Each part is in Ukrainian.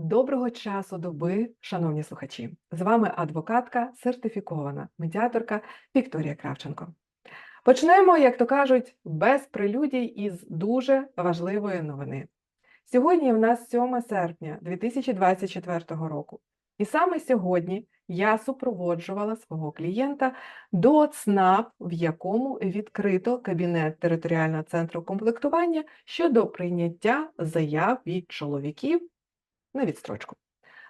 Доброго часу доби, шановні слухачі! З вами адвокатка, сертифікована медіаторка Вікторія Кравченко. Почнемо, як то кажуть, без прелюдій із дуже важливої новини. Сьогодні в нас 7 серпня 2024 року, і саме сьогодні я супроводжувала свого клієнта до ЦНАП, в якому відкрито кабінет територіального центру комплектування щодо прийняття заяв від чоловіків на відстрочку.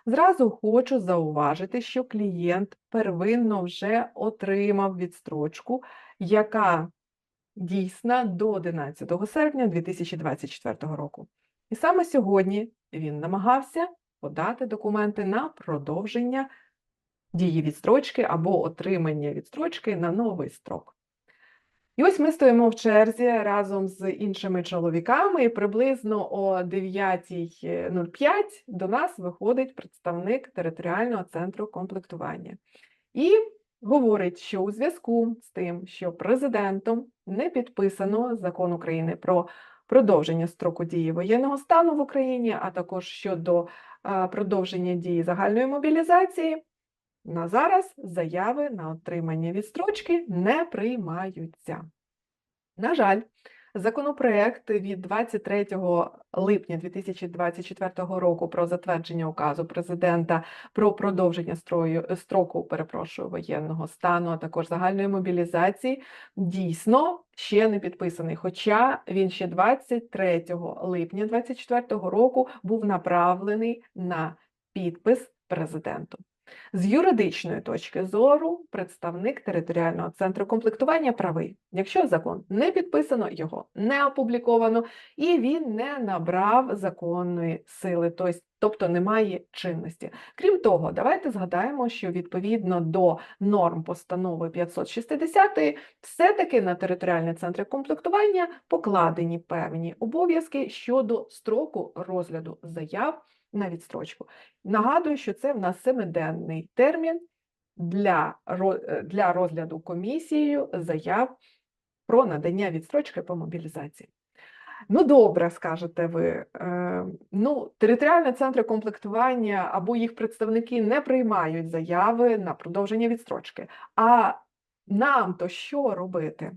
Зразу хочу зауважити, що клієнт первинно вже отримав відстрочку, яка дійсна до 11 серпня 2024 року. І саме сьогодні він намагався подати документи на продовження дії відстрочки або отримання відстрочки на новий строк. І ось ми стоїмо в черзі разом з іншими чоловіками, і приблизно о 9.05 до нас виходить представник територіального центру комплектування і говорить, що у зв'язку з тим, що президентом не підписано закон України про продовження строку дії воєнного стану в Україні, а також щодо продовження дії загальної мобілізації. На зараз заяви на отримання відстрочки не приймаються. На жаль, законопроект від 23 липня 2024 року про затвердження указу президента про продовження строю, строку перепрошую, воєнного стану, а також загальної мобілізації, дійсно ще не підписаний. Хоча він ще 23 липня 2024 року був направлений на підпис президенту. З юридичної точки зору представник територіального центру комплектування правий. Якщо закон не підписано, його не опубліковано, і він не набрав законної сили, тобто немає чинності. Крім того, давайте згадаємо, що відповідно до норм постанови 560 все-таки на територіальні центри комплектування покладені певні обов'язки щодо строку розгляду заяв на відстрочку. Нагадую, що це в нас семиденний термін для е, для розгляду комісією заяв про надання відстрочки по мобілізації. Ну, добре, скажете ви. Е, ну, Територіальні центри комплектування або їх представники не приймають заяви на продовження відстрочки. А нам то що робити?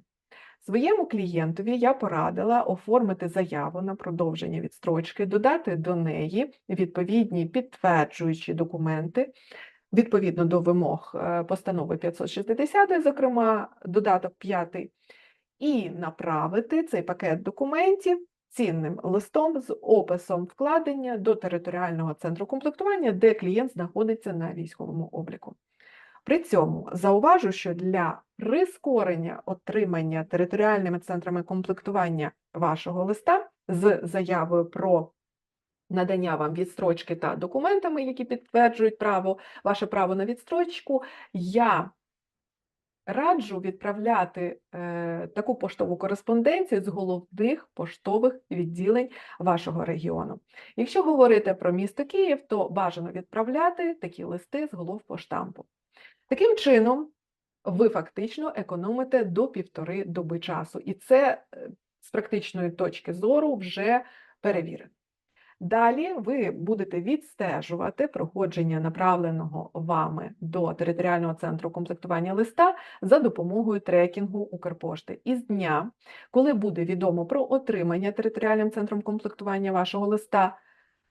Своєму клієнтові я порадила оформити заяву на продовження відстрочки, додати до неї відповідні підтверджуючі документи відповідно до вимог е, постанови 560, зокрема, додаток 5, і направити цей пакет документів цінним листом з описом вкладення до територіального центру комплектування, де клієнт знаходиться на військовому обліку. При цьому зауважу, що для прискорення отримання територіальними центрами комплектування вашого листа з заявою про надання вам відстрочки та документами, які підтверджують право, ваше право на відстрочку, я раджу відправляти е, таку поштову кореспонденцію з головних поштових відділень вашого регіону. Якщо говорити про місто Київ, то бажано відправляти такі листи з голов поштампу. Таким чином, ви фактично економите до півтори доби часу, і це е, з практичної точки зору вже перевірено. Далі ви будете відстежувати проходження направленого вами до територіального центру комплектування листа за допомогою трекінгу Укрпошти. Із дня, коли буде відомо про отримання територіальним центром комплектування вашого листа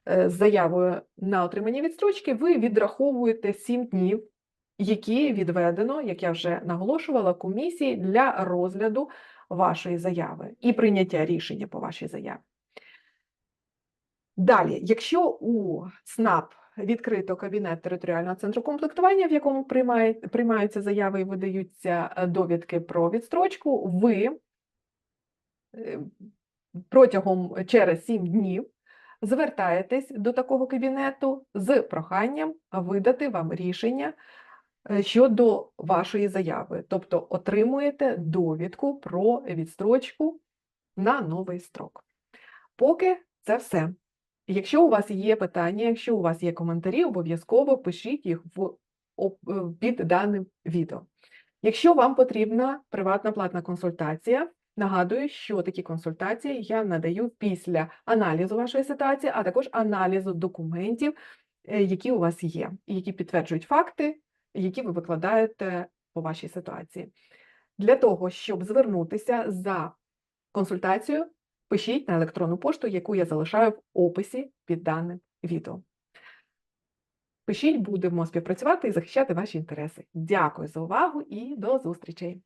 е, з заявою на отримання відстрочки, ви відраховуєте 7 днів які відведено, як я вже наголошувала, комісії для розгляду вашої заяви і прийняття рішення по вашій заяві. Далі, якщо у СНАП відкрито кабінет територіального центру комплектування, в якому приймаються заяви і видаються е, довідки про відстрочку, ви е, протягом через 7 днів звертаєтесь до такого кабінету з проханням видати вам рішення щодо вашої заяви, тобто отримуєте довідку про відстрочку на новий строк. Поки це все. Якщо у вас є питання, якщо у вас є коментарі, обов'язково пишіть їх в, е, під даним відео. Якщо вам потрібна приватна платна консультація, Нагадую, що такі консультації я надаю після аналізу вашої ситуації, а також аналізу документів, е, які у вас є, які підтверджують факти, які ви викладаєте по вашій ситуації. Для того, щоб звернутися за консультацією, пишіть на електронну пошту, яку я залишаю в описі під даним відео. Пишіть, будемо співпрацювати і захищати ваші інтереси. Дякую за увагу і до зустрічей!